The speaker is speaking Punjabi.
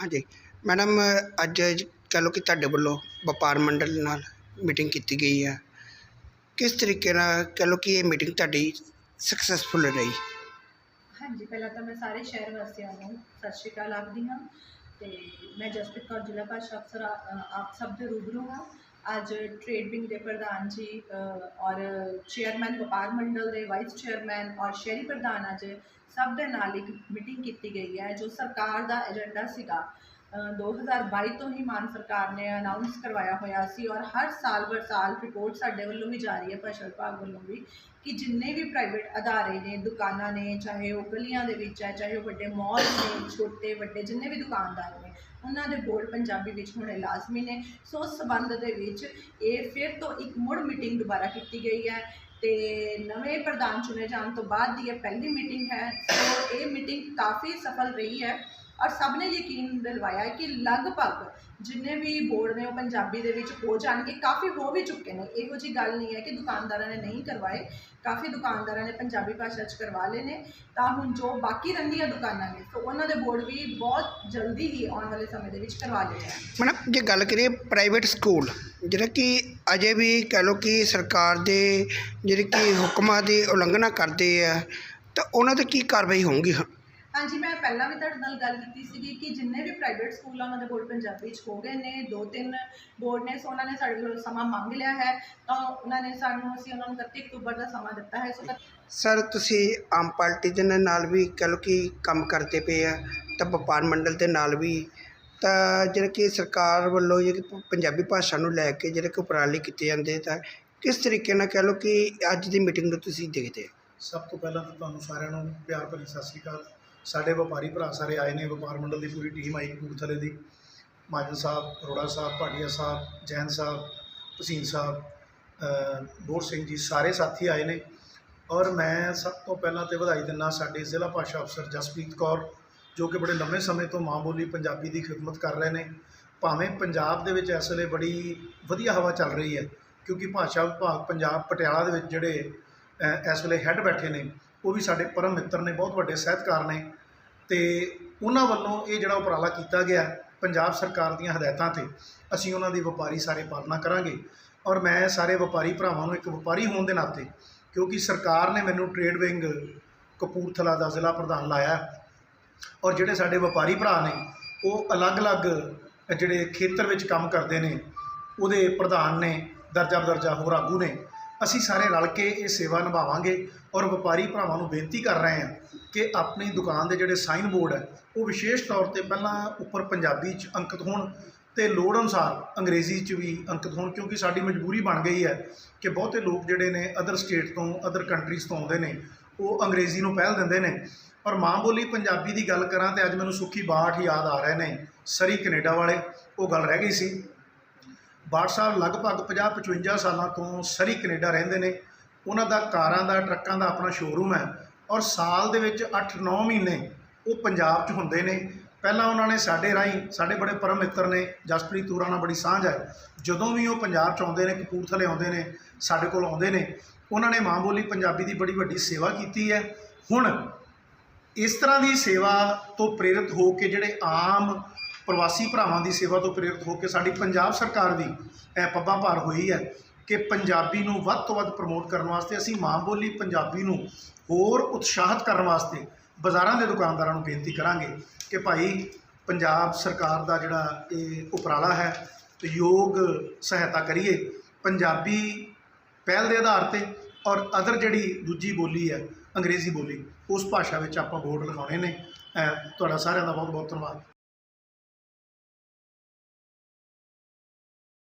ਹਾਂਜੀ। ਮੈਡਮ, ਅੱਜ ਕਹਿ ਲਓ ਕਿ ਤੁਹਾਡੇ ਵੱਲੋਂ ਵਪਾਰ ਮੰਡਲ ਨਾਲ ਮੀਟਿੰਗ ਕੀਤੀ ਗਈ ਹੈ। ਕਿਸ ਤਰੀਕੇ ਨਾਲ ਕਹਿ ਲਓ ਕਿ ਇਹ ਮੀਟਿੰਗ ਤੁਹਾਡੀ ਸਕਸੈਸਫੁਲ ਰਹੀ? ਹਾਂਜੀ, ਪਹਿਲਾਂ ਤਾਂ ਮੈਂ ਸਾਰੇ ਸ਼ਹਿਰ ਵਾਸੀਆਂ ਨੂੰ ਸਤਿ ਸ਼੍ਰੀ ਅਕਾਲ ਆਖਦੀ ਹਾਂ ਤੇ ਮੈਂ ਜਸਪ੍ਰੀਤ ਕੌਰ, ਜ਼ਿਲ੍ਹਾ ਭਾਸ਼ਾ ਅਫਸਰ ਆ- ਆਪ ਸਭ ਦੇ ਰੂਬਰੂ ਹਾਂ। ਅੱਜ ਟ੍ਰੇਡ ਵਿੰਗ ਦੇ ਪ੍ਰਧਾਨ ਜੀ ਔਰ ਚੇਅਰਮੈਨ ਵਪਾਰ ਮੰਡਲ ਦੇ ਵਾਈਸ ਚੇਅਰਮੈਨ ਔਰ ਸ਼ਹਿਰੀ ਪ੍ਰਧਾਨ ਅੱਜ ਸਭ ਦੇ ਨਾਲ ਇੱਕ ਮੀਟਿੰਗ ਕੀਤੀ ਗਈ ਹੈ ਜੋ ਸਰਕਾਰ ਦਾ ਏਜੰਡਾ ਸੀਗਾ। ਅ, 2022 ਤੋਂ ਹੀ ਮਾਨ ਸਰਕਾਰ ਨੇ ਅਨਾਉਂਸ ਕਰਵਾਇਆ ਹੋਇਆ ਸੀ ਔਰ ਹਰ ਸਾਲ ਬਰ ਸਾਲ ਰਿਪੋਰਟ ਸਾਡੇ ਵੱਲੋਂ ਵੀ ਜਾਰੀ ਹੈ ਭਾਸ਼ਾ ਵਿਭਾਗ ਵੱਲੋਂ ਵੀ ਕਿ ਜਿੰਨੇ ਵੀ ਪ੍ਰਾਈਵੇਟ ਅਦਾਰੇ ਨੇ ਦੁਕਾਨਾਂ ਨੇ ਚਾਹੇ ਉਹ ਗਲੀਆਂ ਦੇ ਵਿੱਚ ਹੈ ਚਾਹੇ ਉਹ ਵੱਡੇ ਮਾਲ ਨੇ ਛੋਟੇ ਵੱਡੇ ਜਿੰਨੇ ਵੀ ਦੁਕਾਨਦਾਰ ਨੇ ਉਹਨਾਂ ਦੇ ਬੋਲ ਪੰਜਾਬੀ ਵਿੱਚ ਹੋਣੇ ਲਾਜ਼ਮੀ ਨੇ। ਸੋ ਉਸ ਸਬੰਧ ਦੇ ਵਿੱਚ ਇਹ ਫਿਰ ਤੋਂ ਇੱਕ ਮੁੜ ਮੀਟਿੰਗ ਦੁਬਾਰਾ ਕੀਤੀ ਗਈ ਹੈ ਤੇ ਨਵੇਂ ਪ੍ਰਧਾਨ ਚੁਣੇ ਜਾਣ ਤੋਂ ਬਾਅਦ ਦੀ ਇਹ ਪਹਿਲੀ ਮੀਟਿੰਗ ਹੈ। ਸੋ ਇਹ ਮੀਟਿੰਗ ਕਾਫੀ ਸਫਲ ਰਹੀ ਹੈ ਔਰ ਸਭ ਨੇ ਯਕੀਨ ਦਿਲਵਾਇਆ ਕਿ ਲਗਭਗ ਜਿੰਨੇ ਵੀ ਬੋਰਡ ਨੇ ਉਹ ਪੰਜਾਬੀ ਦੇ ਵਿੱਚ ਹੋ ਜਾਣਗੇ, ਕਾਫੀ ਹੋ ਵੀ ਚੁੱਕੇ ਨੇ। ਇਹੋ ਜੀ ਗੱਲ ਨਹੀਂ ਹੈ ਕਿ ਦੁਕਾਨਦਾਰਾਂ ਨੇ ਨਹੀਂ ਕਰਵਾਏ। ਕਾਫੀ ਦੁਕਾਨਦਾਰਾਂ ਨੇ ਪੰਜਾਬੀ ਭਾਸ਼ਾ 'ਚ ਕਰਵਾ ਲਏ ਨੇ। ਤਾਂ ਹੁਣ ਜੋ ਬਾਕੀ ਰਹਿੰਦੀਆਂ ਦੁਕਾਨਾਂ ਨੇ ਸੋ ਉਹਨਾਂ ਦੇ ਬੋਰਡ ਵੀ ਬਹੁਤ ਜਲਦੀ ਹੀ ਆਉਣ ਵਾਲੇ ਸਮੇਂ ਦੇ ਵਿੱਚ ਕਰਵਾ ਲਏ ਜਾਣ ਮੈਡਮ, ਜੇ ਗੱਲ ਕਰੀਏ ਪ੍ਰਾਈਵੇਟ ਸਕੂਲ ਜਿਹੜਾ ਕਿ ਅਜੇ ਵੀ ਕਹਿ ਲਓ ਕਿ ਸਰਕਾਰ ਦੇ ਜਿਹੜੇ ਕਿ ਹੁਕਮਾਂ ਦੀ ਉਲੰਘਣਾ ਕਰਦੇ ਆ, ਤਾਂ ਉਹਨਾਂ ਤੇ ਕੀ ਕਾਰਵਾਈ ਹੋਊਗੀ? ਹਾਂਜੀ ਮੈਂ ਪਹਿਲਾਂ ਵੀ ਤੁਹਾਡੇ ਨਾਲ ਗੱਲ ਕੀਤੀ ਸੀਗੀ ਕਿ ਜਿੰਨੇ ਵੀ ਪ੍ਰਾਈਵੇਟ ਸਕੂਲ ਆ ਉਹਨਾਂ ਦੇ ਬੋਰਡ ਪੰਜਾਬੀ 'ਚ ਹੋ ਗਏ ਨੇ ਦੋ ਤਿੰਨ ਬੋਰਡ ਨੇ ਸੋ ਉਹਨਾਂ ਨੇ ਸਾਡੇ ਕੋਲੋਂ ਸਮਾਂ ਮੰਗ ਲਿਆ ਹੈ। ਤਾਂ ਉਹਨਾਂ ਨੇ ਸਾਨੂੰ ਅਸੀਂ ਉਹਨਾਂ ਨੂੰ 31 ਅਕਤੂਬਰ ਦਾ ਸਮਾਂ ਦਿੱਤਾ ਹੈ ਸੋ ਸਰ ਤੁਸੀਂ ਆਮ ਪਾਰਟੀ ਦੇ ਨਾਲ ਵੀ ਕਹਿ ਲਓ ਕਿ ਕੰਮ ਕਰਦੇ ਪਏ ਆ ਤਾਂ ਵਪਾਰ ਮੰਡਲ ਦੇ ਨਾਲ ਵੀ ਤਾਂ ਜਿਹੜਾ ਕਿ ਸਰਕਾਰ ਵੱਲੋਂ ਜਿਹੜੀ ਪੰਜਾਬੀ ਭਾਸ਼ਾ ਨੂੰ ਲੈ ਕੇ ਜਿਹੜੇ ਕਿ ਉਪਰਾਲੇ ਕੀਤੇ ਜਾਂਦੇ ਤਾਂ ਕਿਸ ਤਰੀਕੇ ਨਾਲ ਕਹਿ ਲਓ ਕਿ ਅੱਜ ਦੀ ਮੀਟਿੰਗ ਨੂੰ ਤੁਸੀਂ ਦੇਖਦੇ ਹੋ ਸਭ ਤੋਂ ਪਹਿਲਾਂ ਤਾਂ ਤੁਹਾਨੂੰ ਸਾਰਿਆਂ ਨੂੰ ਪਿਆਰ ਭਰੀ ਸਤਿ ਸ੍ਰੀ ਅਕਾਲ। ਸਾਡੇ ਵਪਾਰੀ ਭਰਾ ਸਾਰੇ ਆਏ ਨੇ ਵਪਾਰ ਮੰਡਲ ਦੀ ਪੂਰੀ ਟੀਮ ਆਈ ਕਪੂਰਥਲੇ ਦੀ। ਮਾਜਨ ਸਾਹਿਬ ਅਰੋੜਾ ਸਾਹਿਬ ਭਾਟੀਆ ਸਾਹਿਬ ਜੈਨ ਸਾਹਿਬ ਭਸੀਨ ਸਾਹਿਬ ਅ, ਬੋਰ ਸਿੰਘ ਜੀ ਸਾਰੇ ਸਾਥੀ ਆਏ ਨੇ। ਔਰ ਮੈਂ ਸਭ ਤੋਂ ਪਹਿਲਾਂ ਤੇ ਵਧਾਈ ਦਿੰਦਾ ਸਾਡੇ ਜ਼ਿਲ੍ਹਾ ਭਾਸ਼ਾ ਅਫਸਰ ਜਸਪ੍ਰੀਤ ਕੌਰ ਜੋ ਕਿ ਬੜੇ ਲੰਮੇ ਸਮੇਂ ਤੋਂ ਮਾਂ ਬੋਲੀ ਪੰਜਾਬੀ ਦੀ ਖਿਦਮਤ ਕਰ ਰਹੇ ਨੇ। ਭਾਵੇਂ ਪੰਜਾਬ ਦੇ ਵਿੱਚ ਇਸ ਵੇਲੇ ਬੜੀ ਵਧੀਆ ਹਵਾ ਚੱਲ ਰਹੀ ਹੈ ਕਿਉਂਕਿ ਭਾਸ਼ਾ ਵਿਭਾਗ ਪੰਜਾਬ ਪਟਿਆਲਾ ਦੇ ਵਿੱਚ ਜਿਹੜੇ ਇਸ ਵੇਲੇ ਹੈੱਡ ਬੈਠੇ ਨੇ, ਉਹ ਵੀ ਸਾਡੇ ਪਰਮ ਮਿੱਤਰ ਨੇ, ਬਹੁਤ ਵੱਡੇ ਸਾਹਿਤਕਾਰ ਨੇ ਤੇ ਉਹਨਾਂ ਵੱਲੋਂ ਇਹ ਜਿਹੜਾ ਉਪਰਾਲਾ ਕੀਤਾ ਗਿਆ ਪੰਜਾਬ ਸਰਕਾਰ ਦੀਆਂ ਹਦਾਇਤਾਂ ਤੇ, ਅਸੀਂ ਉਹਨਾਂ ਦੀ ਵਪਾਰੀ ਸਾਰੇ ਪਾਲਣਾ ਕਰਾਂਗੇ ਔਰ ਮੈਂ ਸਾਰੇ ਵਪਾਰੀ ਭਰਾਵਾਂ ਨੂੰ ਇੱਕ ਵਪਾਰੀ ਹੋਣ ਦੇ ਨਾਤੇ, ਕਿਉਂਕਿ ਸਰਕਾਰ ਨੇ ਮੈਨੂੰ ਟ੍ਰੇਡ ਵਿੰਗ ਕਪੂਰਥਲਾ ਦਾ ਜ਼ਿਲ੍ਹਾ ਪ੍ਰਧਾਨ ਲਾਇਆ ਔਰ ਜਿਹੜੇ ਸਾਡੇ ਵਪਾਰੀ ਭਰਾ ਨੇ, ਉਹ ਅਲੱਗ-ਅਲੱਗ ਜਿਹੜੇ ਖੇਤਰ ਵਿੱਚ ਕੰਮ ਕਰਦੇ ਨੇ, ਉਹਦੇ ਪ੍ਰਧਾਨ ਨੇ ਦਰਜਾ ਬਦਰਜਾ ਹੋਰ ਆਗੂ ਨੇ ਅਸੀਂ ਸਾਰੇ ਰਲ ਕੇ ਇਹ ਸੇਵਾ ਨਿਭਾਵਾਂਗੇ ਔਰ ਵਪਾਰੀ ਭਰਾਵਾਂ ਨੂੰ ਬੇਨਤੀ ਕਰ ਰਹੇ ਹਾਂ ਕਿ ਆਪਣੀ ਦੁਕਾਨ ਦੇ ਜਿਹੜੇ ਸਾਈਨ ਬੋਰਡ ਹੈ, ਉਹ ਵਿਸ਼ੇਸ਼ ਤੌਰ ਤੇ ਪਹਿਲਾਂ ਉੱਪਰ ਪੰਜਾਬੀ 'ਚ ਅੰਕਿਤ ਹੋਣ ਤੇ ਲੋੜ ਅਨੁਸਾਰ ਅੰਗਰੇਜ਼ੀ 'ਚ ਵੀ ਅੰਕਿਤ ਹੋਣ ਕਿਉਂਕਿ ਸਾਡੀ ਮਜਬੂਰੀ ਬਣ ਗਈ ਹੈ ਕਿ ਬਹੁਤੇ ਲੋਕ ਜਿਹੜੇ ਨੇ ਅਦਰ ਸਟੇਟ ਤੋਂ ਅਦਰ ਕੰਟਰੀਜ਼ ਤੋਂ ਆਉਂਦੇ ਨੇ, ਉਹ ਅੰਗਰੇਜ਼ੀ ਨੂੰ ਪਹਿਲ ਦਿੰਦੇ ਨੇ। ਔਰ ਮਾਂ ਬੋਲੀ ਪੰਜਾਬੀ ਦੀ ਗੱਲ ਕਰਾਂ ਤੇ ਅੱਜ ਮੈਨੂੰ ਸੁੱਖੀ ਬਾਠ ਯਾਦ ਆ ਰਹੇ ਨੇ ਸਰੀ ਕੈਨੇਡਾ ਵਾਲੇ, ਉਹ ਗੱਲ ਰਹਿ ਗਈ ਸੀ। ਬਾਠ ਸਾਹਿਬ ਲਗਭਗ 50 55 ਸਾਲਾਂ ਤੋਂ ਸਰੀ ਕੈਨੇਡਾ ਰਹਿੰਦੇ ਨੇ। ਉਹਨਾਂ ਦਾ ਕਾਰਾਂ ਦਾ, ਟਰੱਕਾਂ ਦਾ ਆਪਣਾ ਸ਼ੋਰੂਮ ਹੈ ਔਰ ਸਾਲ ਦੇ ਵਿੱਚ 8-9 ਮਹੀਨੇ ਉਹ ਪੰਜਾਬ 'ਚ ਹੁੰਦੇ ਨੇ। ਪਹਿਲਾਂ ਉਹਨਾਂ ਨੇ ਸਾਡੇ ਰਾਹੀਂ, ਸਾਡੇ ਬੜੇ ਪਰਮ ਮਿੱਤਰ ਨੇ, ਜਸਪ੍ਰੀਤ ਤੂਰਾ ਨਾਲ ਬੜੀ ਸਾਂਝ ਹੈ। ਜਦੋਂ ਵੀ ਉਹ ਪੰਜਾਬ 'ਚ ਆਉਂਦੇ ਨੇ, ਕਪੂਰਥਲੇ ਆਉਂਦੇ ਨੇ, ਸਾਡੇ ਕੋਲ ਆਉਂਦੇ ਨੇ, ਉਹਨਾਂ ਨੇ ਮਾਂ ਬੋਲੀ ਪੰਜਾਬੀ ਦੀ ਬੜੀ ਵੱਡੀ ਸੇਵਾ ਕੀਤੀ ਹੈ। ਹੁਣ ਇਸ ਤਰ੍ਹਾਂ ਦੀ ਸੇਵਾ ਤੋਂ ਪ੍ਰੇਰਿਤ ਹੋ ਕੇ ਜਿਹੜੇ ਆਮ ਪ੍ਰਵਾਸੀ ਭਰਾਵਾਂ ਦੀ ਸੇਵਾ ਤੋਂ ਪ੍ਰੇਰਿਤ ਹੋ ਕੇ ਸਾਡੀ ਪੰਜਾਬ ਸਰਕਾਰ ਵੀ ਇਹ ਪੱਬਾਂ ਭਾਰ ਹੋਈ ਹੈ ਕਿ ਪੰਜਾਬੀ ਨੂੰ ਵੱਧ ਤੋਂ ਵੱਧ ਪ੍ਰਮੋਟ ਕਰਨ ਵਾਸਤੇ ਅਸੀਂ ਮਾਂ ਬੋਲੀ ਪੰਜਾਬੀ ਨੂੰ ਹੋਰ ਉਤਸ਼ਾਹਿਤ ਕਰਨ ਵਾਸਤੇ ਬਾਜ਼ਾਰਾਂ ਦੇ ਦੁਕਾਨਦਾਰਾਂ ਨੂੰ ਬੇਨਤੀ ਕਰਾਂਗੇ ਕਿ ਭਾਈ ਪੰਜਾਬ ਸਰਕਾਰ ਦਾ ਜਿਹੜਾ ਇਹ ਉਪਰਾਲਾ ਹੈ, ਤੇ ਯੋਗ ਸਹਾਇਤਾ ਕਰੀਏ। ਪੰਜਾਬੀ ਪਹਿਲ ਦੇ ਆਧਾਰ ਤੇ ਔਰ ਅਦਰ ਜਿਹੜੀ ਦੂਜੀ ਬੋਲੀ ਹੈ, ਅੰਗਰੇਜ਼ੀ ਬੋਲੀ, ਉਸ ਭਾਸ਼ਾ ਵਿੱਚ ਆਪਾਂ ਬੋਰਡ ਲਗਾਉਣੇ ਨੇ। ਅਹ ਤੁਹਾਡਾ ਸਾਰਿਆਂ ਦਾ ਬਹੁਤ ਬਹੁਤ ਧੰਨਵਾਦ।